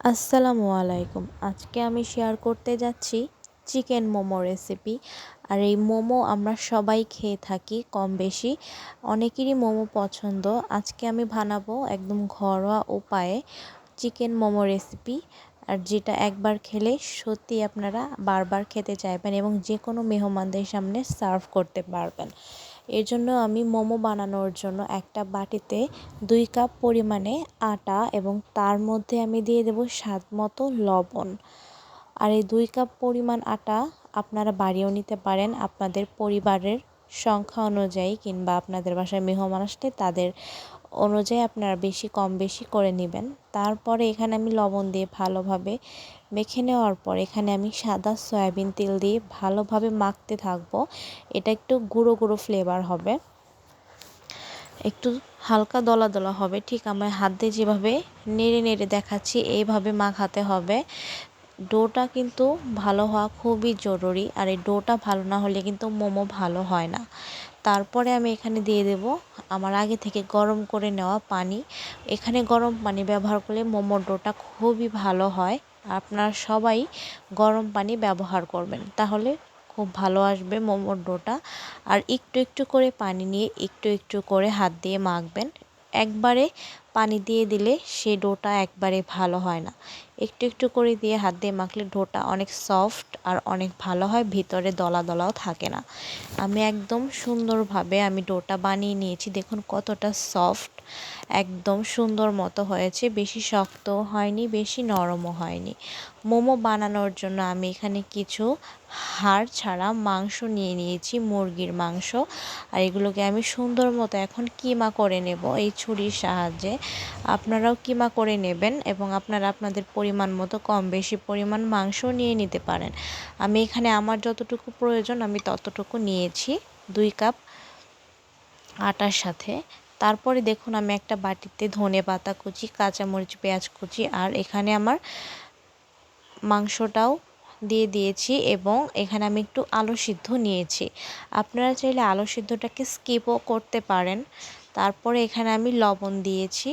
আসসালামু আলাইকুম। আজকে আমি শেয়ার করতে যাচ্ছি চিকেন মোমো রেসিপি আর এই মোমো আমরা সবাই খেয়ে থাকি কম বেশি। অনেকেরই মোমো পছন্দ। আজকে আমি বানাবো একদম ঘরোয়া উপায়ে চিকেন মোমো রেসিপি আর যেটা একবার খেলে সত্যি আপনারা বারবার খেতে চাইবেন এবং যে কোনো মেহমানদের সামনে সার্ভ করতে পারবেন। এর জন্য আমি মোমো বানানোর জন্য একটা বাটিতে দুই কাপ পরিমাণে আটা এবং তার মধ্যে আমি দিয়ে দেব স্বাদ মতো লবণ। আর এই দুই কাপ পরিমাণ আটা আপনারা বাড়িয়েও নিতে পারেন আপনাদের পরিবারের সংখ্যা অনুযায়ী কিংবা আপনাদের বাসায় মেহমান আসলে তাদের অনুযায়ী আপনারা বেশি কম বেশি করে নেবেন। তারপরে এখানে আমি লবণ দিয়ে ভালোভাবে মেখে নেওয়ার পর এখানে আমি সাদা সয়াবিন তেল দিয়ে ভালোভাবে মাখতে থাকব। এটা একটু গুঁড়ো গুঁড়ো ফ্লেভার হবে। একটু হালকা দলা দলা হবে। ঠিক আমার হাত দিয়ে যেভাবে নেড়ে নেড়ে দেখাচ্ছি, এইভাবে মাখাতে হবে। ডোটা কিন্তু ভালো হওয়া খুবই জরুরি। আর এই ডোটা ভালো না হলে কিন্তু মোমো ভালো হয় না। তারপরে আমি এখানে দিয়ে দেব আমার আগে থেকে গরম করে নেওয়া পানি। এখানে গরম পানি ব্যবহার করলে মোমোর ডোটা খুবই ভালো হয়। আপনারা সবাই গরম পানি ব্যবহার করবেন, তাহলে খুব ভালো আসবে মোমোর ডোটা আর একটু একটু করে পানি নিয়ে একটু একটু করে হাত দিয়ে মাখবেন। একবারে পানি দিয়ে দিলে সে ডোটা একবারে ভালো হয় না। একটু একটু করে দিয়ে হাত দিয়ে মাখলে ডোটা অনেক সফট আর অনেক ভালো হয়, ভিতরে দলা দলাও থাকে না। আমি একদম সুন্দরভাবে আমি ডোটা বানিয়ে নিয়েছি, দেখুন কতটা সফট, একদম সুন্দর মতো হয়েছে, বেশি শক্ত হয়নি, বেশি নরমও হয়নি। মোমো বানানোর জন্য আমি এখানে কিছু হাড় ছাড়া মাংস নিয়ে নিয়েছি, মুরগির মাংস, আর এগুলোকে আমি সুন্দর মতো এখন কিমা করে নেব এই ছুরির সাহায্যে। আপনারাও কিমা করে নেবেন এবং আপনারা আপনাদের পরিমাণ মতো কম বেশি পরিমাণ মাংস নিয়ে নিতে পারেন। আমি এখানে আমার যতটুকু প্রয়োজন আমি ততটুকু নিয়েছি, দুই কাপ আটার সাথে। তারপরে দেখুন আমি একটা বাটিতে ধনে পাতা কুচি, কাঁচামরিচ, পেঁয়াজ কুচি আর এখানে আমার মাংসটাও দিয়ে দিয়েছি এবং এখানে আমি একটু আলু সিদ্ধ নিয়েছি। আপনারা চাইলে আলু সিদ্ধটাকে স্কিপও করতে পারেন। তারপরে এখানে আমি লবণ দিয়েছি।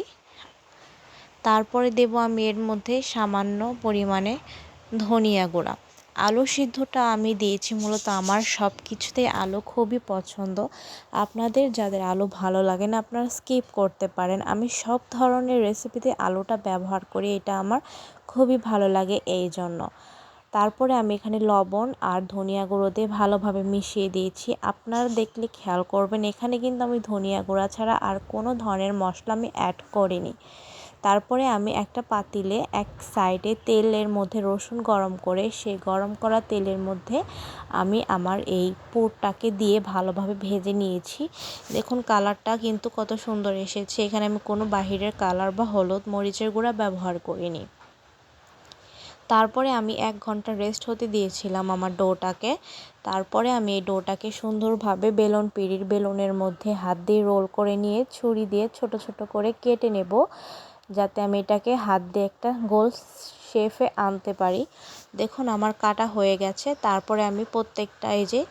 তারপরে দেব আমি এর মধ্যে সামান্য পরিমাণে ধনিয়া গুঁড়া। আলু সিদ্ধটা আমি দিয়েছি মূলত আমার সব কিছুতেই আলু খুবই পছন্দ। আপনাদের যাদের আলু ভালো লাগে না, আপনারা স্কিপ করতে পারেন। আমি সব ধরনের রেসিপিতে আলুটা ব্যবহার করি, এটা আমার খুবই ভালো লাগে এই জন্য। তারপরে আমি এখানে লবণ আর ধনিয়া গুঁড়ো দিয়ে ভালোভাবে মিশিয়ে দিয়েছি। আপনারা দেখলে খেয়াল করবেন, এখানে কিন্তু আমি ধনিয়া গুঁড়া ছাড়া আর কোনো ধরনের মশলা আমি অ্যাড করিনি। তারপরে আমি একটা পাতিলে এক সাইডে তেলের মধ্যে রসুন গরম করে, সেই গরম করা তেলের মধ্যে আমি আমার এই পুরটাকে দিয়ে ভালোভাবে ভেজে নিয়েছি। দেখুন কালারটা কিন্তু কত সুন্দর এসেছে। এখানে আমি কোনো বাহিরের কালার বা হলুদ মরিচের গুঁড়া ব্যবহার করিনি। তারপরে আমি এক ঘণ্টা রেস্ট হতে দিয়েছিলাম আমার ডোটাকে। তারপরে আমি এই ডোটাকে সুন্দরভাবে বেলন পিড়ির বেলুনের মধ্যে হাত দিয়ে রোল করে নিয়ে ছুরি দিয়ে ছোট ছোট করে কেটে নেব। যাতে আমি এটাকে হাত দিয়ে একটা গোল শেফে আনতে পারি। দেখুন, আমার কাটা হয়ে গেছে। তারপরে আমি প্রত্যেকটা এই যে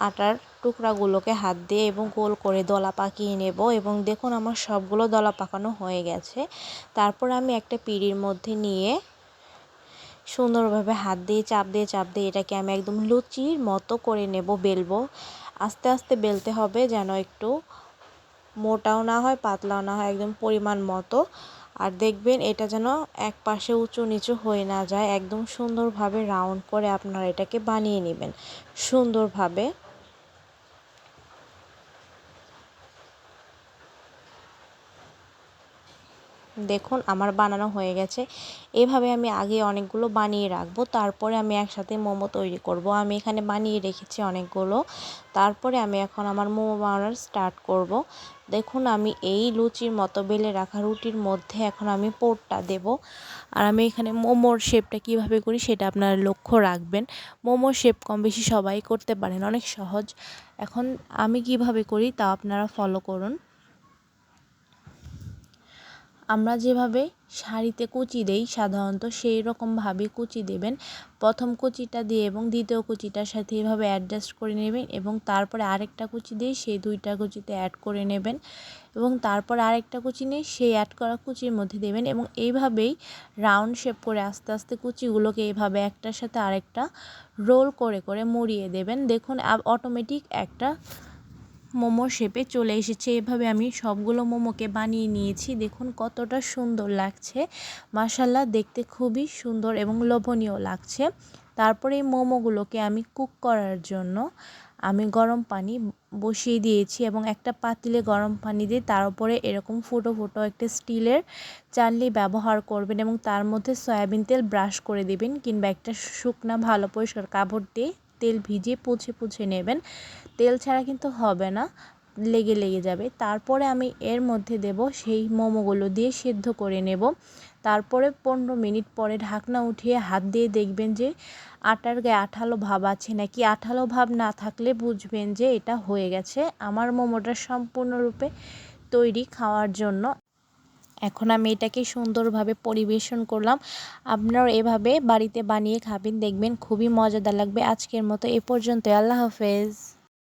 আটার টুকরাগুলোকে হাত দিয়ে এবং গোল করে দলা পাকিয়ে নেব এবং দেখুন, আমার সবগুলো দলা পাকানো হয়ে গেছে। তারপর আমি একটা পিঁড়ির মধ্যে নিয়ে সুন্দরভাবে হাত দিয়ে, চাপ দিয়ে চাপ দিয়ে এটাকে আমি একদম লুচির মতো করে নেব, বেলবো। আস্তে আস্তে বেলতে হবে যেন একটু মোটাও না হয়, পাতলাও না হয়, একদম পরিমাণ মতো। আর দেখবেন এটা যেন এক পাশে উঁচু নিচু হয়ে না যায়, একদম সুন্দরভাবে রাউন্ড করে আপনারা এটাকে বানিয়ে নেবেন। সুন্দরভাবে দেখুন, আমার বানানো হয়ে গেছে। এভাবে আমি আগে অনেকগুলো বানিয়ে রাখব। তারপরে আমি একসাথে মোমো তৈরি করব। আমি এখানে বানিয়ে রেখেছি অনেকগুলো। তারপরে আমি এখন আমার মোমো বানানোর স্টার্ট করব। দেখুন, আমি এই লুচির মতো বেলে রাখা রুটির মধ্যে এখন আমি পোরটা দেব। আর আমি এখানে মোমোর শেপটা কীভাবে করি সেটা আপনারা লক্ষ্য রাখবেন। মোমোর শেপ কম বেশি সবাই করতে পারেন, অনেক সহজ। এখন আমি কীভাবে করি তা আপনারা ফলো করুন। আমরা যেভাবে শাড়িতে কুচি দেই, সাধারণত সেই রকমভাবে কুচি দেবেন। প্রথম কুচিটা দিয়ে এবং দ্বিতীয় কুচিটার সাথে এভাবে অ্যাডজাস্ট করে নেবেন এবং তারপরে আরেকটা কুচি দিয়ে সেই দুইটা কুচিতে অ্যাড করে নেবেন এবং তারপর আরেকটা কুচি নিয়ে সেই অ্যাড করা কুচির মধ্যে দেবেন এবং এইভাবেই রাউন্ড শেপ করে আস্তে আস্তে কুচিগুলোকে এইভাবে একটার সাথে আরেকটা রোল করে করে মুড়িয়ে দেবেন। দেখুন অটোমেটিক একটা মোমোর শেপে চলে এসেছে। এভাবে আমি সবগুলো মোমোকে বানিয়ে নিয়েছি। দেখুন কতটা সুন্দর লাগছে। মাসাল্লাহ দেখতে খুবই সুন্দর এবং লোভনীয় লাগছে। তারপরে এই মোমোগুলোকে আমি কুক করার জন্য আমি গরম পানি বসিয়ে দিয়েছি এবং একটা পাতিলে গরম পানি দিয়ে তার উপরে এরকম ফুটো ফুটো একটা স্টিলের চালনি ব্যবহার করবেন এবং তার মধ্যে সয়াবিন তেল ব্রাশ করে দেবেন কিংবা একটা শুকনা ভালো পরিষ্কার কাপড় দিয়ে তেল ভিজিয়ে পুছে পুছে নেবেন। তেল ছাড়া কিন্তু হবে না, লেগে লেগে যাবে। তারপরে আমি এর মধ্যে দেব সেই মোমোগুলো দিয়ে সেদ্ধ করে নেব। তারপরে পনেরো মিনিট পরে ঢাকনা উঠিয়ে হাত দিয়ে দেখবেন যে আটার গায়ে আঠালো ভাব আছে নাকি? আঠালো ভাব না থাকলে বুঝবেন যে এটা হয়ে গেছে। আমার মোমোটা সম্পূর্ণরূপে তৈরি খাওয়ার জন্য। এখন আমি এটাকে সুন্দরভাবে পরিবেশন করলাম। আপনারাও এভাবে বাড়িতে বানিয়ে খাবেন, দেখবেন খুবই মজাদার লাগবে। আজকের মতো এ পর্যন্ত আল্লাহ হাফেজ।